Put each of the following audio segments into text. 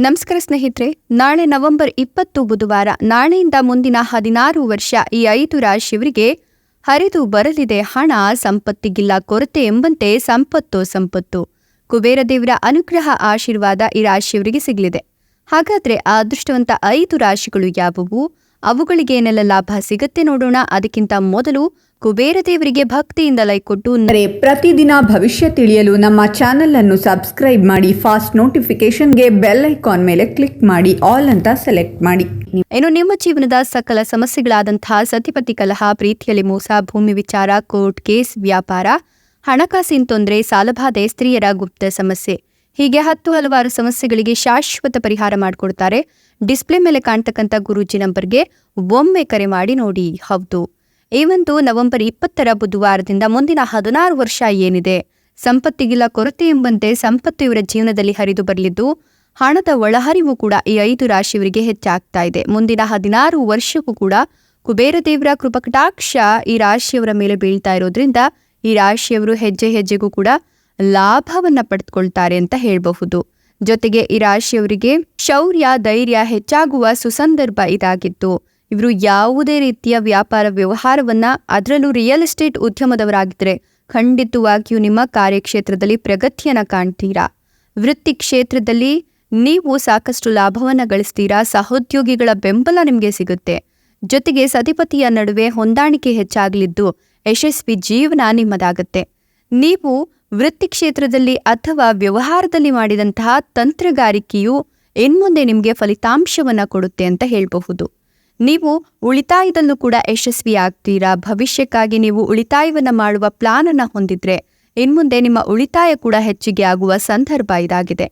ನಮಸ್ಕಾರ ಸ್ನೇಹಿತರೆ, ನಾಳೆ ನವೆಂಬರ್ ಇಪ್ಪತ್ತು ಬುಧವಾರ, ನಾಳೆಯಿಂದ ಮುಂದಿನ ಹದಿನಾರು ವರ್ಷ ಈ ಐದು ರಾಶಿಯವರಿಗೆ ಹರಿದು ಬರಲಿದೆ. ಹಣ, ಸಂಪತ್ತಿಗಿಲ್ಲ, ಕೊರತೆ ಎಂಬಂತೆ ಸಂಪತ್ತು ಸಂಪತ್ತು. ಕುಬೇರ ದೇವರ ಅನುಗ್ರಹ, ಆಶೀರ್ವಾದ ಈ ರಾಶಿಯವರಿಗೆ ಸಿಗಲಿದೆ. ಹಾಗಾದರೆ ಆ ಅದೃಷ್ಟವಂತ ಐದು ರಾಶಿಗಳು ಯಾವುವು? ಅವುಗಳಿಗೆ ಏನೆಲ್ಲ ಲಾಭ ಸಿಗತ್ತೆ ನೋಡೋಣ. ಅದಕ್ಕಿಂತ ಮೊದಲು ಕುಬೇರ ದೇವರಿಗೆ ಭಕ್ತಿಯಿಂದ ಲೈಕ್ ಕೊಟ್ಟು ಪ್ರತಿದಿನ ಭವಿಷ್ಯ ತಿಳಿಯಲು ನಮ್ಮ ಚಾನೆಲ್ ಅನ್ನು ಸಬ್ಸ್ಕ್ರೈಬ್ ಮಾಡಿ ಫಾಸ್ಟ್ ನೋಟಿಫಿಕೇಶನ್ಗೆ ಬೆಲ್ ಐಕಾನ್ ಮೇಲೆ ಕ್ಲಿಕ್ ಮಾಡಿ ಆಲ್ ಅಂತ ಸೆಲೆಕ್ಟ್ ಮಾಡಿ. ಏನು ನಿಮ್ಮ ಜೀವನದ ಸಕಲ ಸಮಸ್ಯೆಗಳಾದಂತಹ ಸತಿಪತಿ ಕಲಹ ಪ್ರೀತಿಯಲ್ಲಿ ಮೋಸ ಭೂಮಿ ವಿಚಾರ ಕೋರ್ಟ್ ಕೇಸ್ ವ್ಯಾಪಾರ ಹಣಕಾಸಿನ ತೊಂದರೆ ಸಾಲಬಾಧೆ ಸ್ತ್ರೀಯರ ಗುಪ್ತ ಸಮಸ್ಯೆ. ಹೀಗೆ ಹತ್ತು ಹಲವಾರು ಸಮಸ್ಯೆಗಳಿಗೆ ಶಾಶ್ವತ ಪರಿಹಾರ ಮಾಡಿಕೊಡ್ತಾರೆ. ಡಿಸ್ಪ್ಲೇ ಮೇಲೆ ಕಾಣ್ತಕ್ಕಂಥ ಗುರೂಜಿ ನಂಬರ್ಗೆ ಒಮ್ಮೆ ಕರೆ ಮಾಡಿ ನೋಡಿ ಹೌದು. ಈ ಒಂದು ನವೆಂಬರ್ ಇಪ್ಪತ್ತರ ಬುಧವಾರದಿಂದ ಮುಂದಿನ ಹದಿನಾರು ವರ್ಷ ಏನಿದೆ? ಸಂಪತ್ತಿಗಿಲ್ಲ ಕೊರತೆ ಎಂಬಂತೆ ಸಂಪತ್ತು ಇವರ ಜೀವನದಲ್ಲಿ ಹರಿದು ಬರಲಿದ್ದು, ಹಣದ ಒಳಹರಿವು ಕೂಡ ಈ ಐದು ರಾಶಿಯವರಿಗೆ ಹೆಚ್ಚಾಗ್ತಾ ಇದೆ. ಮುಂದಿನ ಹದಿನಾರು ವರ್ಷಕ್ಕೂ ಕೂಡ ಕುಬೇರ ದೇವರ ಕೃಪಕಟಾಕ್ಷ ಈ ರಾಶಿಯವರ ಮೇಲೆ ಬೀಳ್ತಾ ಇರೋದ್ರಿಂದ ಈ ರಾಶಿಯವರು ಹೆಜ್ಜೆ ಹೆಜ್ಜೆಗೂ ಕೂಡ ಲಾಭವನ್ನ ಪಡೆದುಕೊಳ್ತಾರೆ ಅಂತ ಹೇಳಬಹುದು. ಜೊತೆಗೆ ಈ ರಾಶಿಯವರಿಗೆ ಶೌರ್ಯ, ಧೈರ್ಯ ಹೆಚ್ಚಾಗುವ ಸುಸಂದರ್ಭ ಇದಾಗಿತ್ತು. ಇವರು ಯಾವುದೇ ರೀತಿಯ ವ್ಯಾಪಾರ ವ್ಯವಹಾರವನ್ನ ಅದರಲ್ಲೂ ರಿಯಲ್ ಎಸ್ಟೇಟ್ ಉದ್ಯಮದವರಾಗಿದ್ದರೆ ಖಂಡಿತವಾಗಿಯೂ ನಿಮ್ಮ ಕಾರ್ಯಕ್ಷೇತ್ರದಲ್ಲಿ ಪ್ರಗತಿಯನ್ನು ಕಾಣ್ತೀರಾ? ವೃತ್ತಿ ಕ್ಷೇತ್ರದಲ್ಲಿ ನೀವು ಸಾಕಷ್ಟು ಲಾಭವನ್ನ ಗಳಿಸ್ತೀರಾ? ಸಹೋದ್ಯೋಗಿಗಳ ಬೆಂಬಲ ನಿಮಗೆ ಸಿಗುತ್ತೆ. ಜೊತೆಗೆ ಸತಿಪತಿಯ ನಡುವೆ ಹೊಂದಾಣಿಕೆ ಹೆಚ್ಚಾಗಲಿದ್ದು ಯಶಸ್ವಿ ಜೀವನ ನಿಮ್ಮದಾಗತ್ತೆ. ನೀವು ವೃತ್ತಿ ಕ್ಷೇತ್ರದಲ್ಲಿ ಅಥವಾ ವ್ಯವಹಾರದಲ್ಲಿ ಮಾಡಿದಂತಹ ತಂತ್ರಗಾರಿಕೆಯು ಇನ್ಮುಂದೆ ನಿಮಗೆ ಫಲಿತಾಂಶವನ್ನ ಕೊಡುತ್ತೆ ಅಂತ ಹೇಳಬಹುದು. ನೀವು ಉಳಿತಾಯದಲ್ಲೂ ಕೂಡ ಯಶಸ್ವಿ ಆಗ್ತೀರಾ? ಭವಿಷ್ಯಕ್ಕಾಗಿ ನೀವು ಉಳಿತಾಯವನ್ನು ಮಾಡುವ ಪ್ಲಾನ್ ಅನ್ನ ಹೊಂದಿದ್ರೆ ಇನ್ಮುಂದೆ ನಿಮ್ಮ ಉಳಿತಾಯ ಕೂಡ ಹೆಚ್ಚಿಗೆ ಆಗುವ ಸಂದರ್ಭ ಇದಾಗಿದೆ.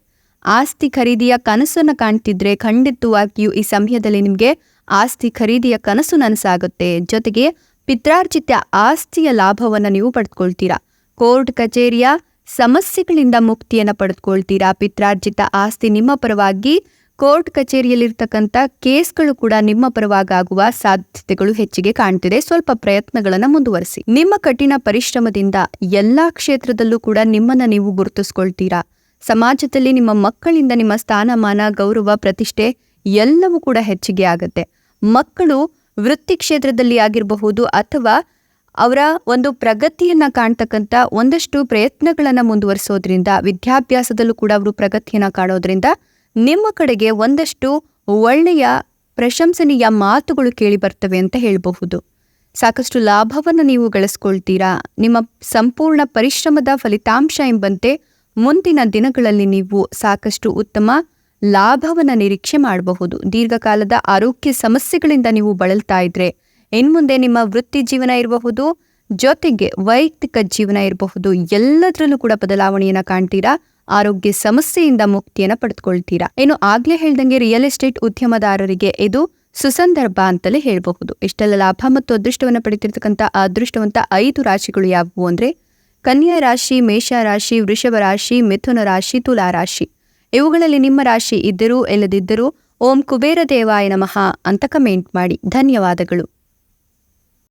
ಆಸ್ತಿ ಖರೀದಿಯ ಕನಸನ್ನು ಕಾಣ್ತಿದ್ರೆ ಖಂಡಿತವಾಗಿಯೂ ಈ ಸಮಯದಲ್ಲಿ ನಿಮಗೆ ಆಸ್ತಿ ಖರೀದಿಯ ಕನಸು ನನಸಾಗುತ್ತೆ. ಜೊತೆಗೆ ಪಿತ್ರಾರ್ಜಿತ ಆಸ್ತಿಯ ಲಾಭವನ್ನು ನೀವು ಪಡೆದುಕೊಳ್ತೀರಾ ಕೋರ್ಟ್ ಕಚೇರಿಯ ಸಮಸ್ಯೆಗಳಿಂದ ಮುಕ್ತಿಯನ್ನು ಪಡೆದುಕೊಳ್ತೀರಾ? ಪಿತ್ರಾರ್ಜಿತ ಆಸ್ತಿ ನಿಮ್ಮ ಪರವಾಗಿ, ಕೋರ್ಟ್ ಕಚೇರಿಯಲ್ಲಿರ್ತಕ್ಕಂಥ ಕೇಸ್ಗಳು ಕೂಡ ನಿಮ್ಮ ಪರವಾಗುವ ಸಾಧ್ಯತೆಗಳು ಹೆಚ್ಚಿಗೆ ಕಾಣ್ತಿದೆ. ಸ್ವಲ್ಪ ಪ್ರಯತ್ನಗಳನ್ನು ಮುಂದುವರಿಸಿ. ನಿಮ್ಮ ಕಠಿಣ ಪರಿಶ್ರಮದಿಂದ ಎಲ್ಲಾ ಕ್ಷೇತ್ರದಲ್ಲೂ ಕೂಡ ನಿಮ್ಮನ್ನ ನೀವು ಗುರುತಿಸ್ಕೊಳ್ತೀರಾ? ಸಮಾಜದಲ್ಲಿ ನಿಮ್ಮ ಮಕ್ಕಳಿಂದ ನಿಮ್ಮ ಸ್ಥಾನಮಾನ, ಗೌರವ, ಪ್ರತಿಷ್ಠೆ ಎಲ್ಲವೂ ಕೂಡ ಹೆಚ್ಚಿಗೆ ಆಗುತ್ತೆ. ಮಕ್ಕಳು ವೃತ್ತಿ ಕ್ಷೇತ್ರದಲ್ಲಿ ಆಗಿರಬಹುದು ಅಥವಾ ಅವರ ಒಂದು ಪ್ರಗತಿಯನ್ನ ಕಾಣ್ತಕ್ಕಂಥ ಒಂದಷ್ಟು ಪ್ರಯತ್ನಗಳನ್ನ ಮುಂದುವರಿಸೋದ್ರಿಂದ, ವಿದ್ಯಾಭ್ಯಾಸದಲ್ಲೂ ಕೂಡ ಅವರು ಪ್ರಗತಿಯನ್ನ ಕಾಣೋದ್ರಿಂದ ನಿಮ್ಮ ಕಡೆಗೆ ಒಂದಷ್ಟು ಒಳ್ಳೆಯ ಪ್ರಶಂಸನೀಯ ಮಾತುಗಳು ಕೇಳಿ ಬರ್ತವೆ ಅಂತ ಹೇಳಬಹುದು. ಸಾಕಷ್ಟು ಲಾಭವನ್ನು ನೀವು ಗಳಿಸ್ಕೊಳ್ತೀರಾ? ನಿಮ್ಮ ಸಂಪೂರ್ಣ ಪರಿಶ್ರಮದ ಫಲಿತಾಂಶ ಎಂಬಂತೆ ಮುಂದಿನ ದಿನಗಳಲ್ಲಿ ನೀವು ಸಾಕಷ್ಟು ಉತ್ತಮ ಲಾಭವನ್ನು ನಿರೀಕ್ಷೆ ಮಾಡಬಹುದು. ದೀರ್ಘಕಾಲದ ಆರೋಗ್ಯ ಸಮಸ್ಯೆಗಳಿಂದ ನೀವು ಬಳಲ್ತಾ ಇದ್ರೆ ಇನ್ಮುಂದೆ ನಿಮ್ಮ ವೃತ್ತಿ ಜೀವನ ಇರಬಹುದು, ಜೊತೆಗೆ ವೈಯಕ್ತಿಕ ಜೀವನ ಇರಬಹುದು. ಎಲ್ಲದರಲ್ಲೂ ಕೂಡ ಬದಲಾವಣೆಯನ್ನ ಕಾಣ್ತೀರಾ? ಆರೋಗ್ಯ ಸಮಸ್ಯೆಯಿಂದ ಮುಕ್ತಿಯನ್ನ ಪಡೆದುಕೊಳ್ತೀರಾ? ಇನ್ನು ಆಗ್ಲೇ ಹೇಳ್ದಂಗೆ ರಿಯಲ್ ಎಸ್ಟೇಟ್ ಉದ್ಯಮದಾರರಿಗೆ ಇದು ಸುಸಂದರ್ಭ ಅಂತಲೇ ಹೇಳಬಹುದು. ಇಷ್ಟೆಲ್ಲ ಲಾಭ ಮತ್ತು ಅದೃಷ್ಟವನ್ನು ಪಡೆದಿರತಕ್ಕಂಥ ಅದೃಷ್ಟವಂತ ಐದು ರಾಶಿಗಳು ಯಾವುವು ಅಂದ್ರೆ, ಕನ್ಯಾ ರಾಶಿ, ಮೇಷ ರಾಶಿ, ವೃಷಭ ರಾಶಿ, ಮಿಥುನ ರಾಶಿ, ತುಲಾ ರಾಶಿ. ಇವುಗಳಲ್ಲಿ ನಿಮ್ಮ ರಾಶಿ ಇದ್ದರೂ, ಇಲ್ಲದಿದ್ದರೂ ಓಂ ಕುಬೇರ ದೇವಾಯ ನಮಃ ಅಂತ ಕಮೆಂಟ್ ಮಾಡಿ. ಧನ್ಯವಾದಗಳು.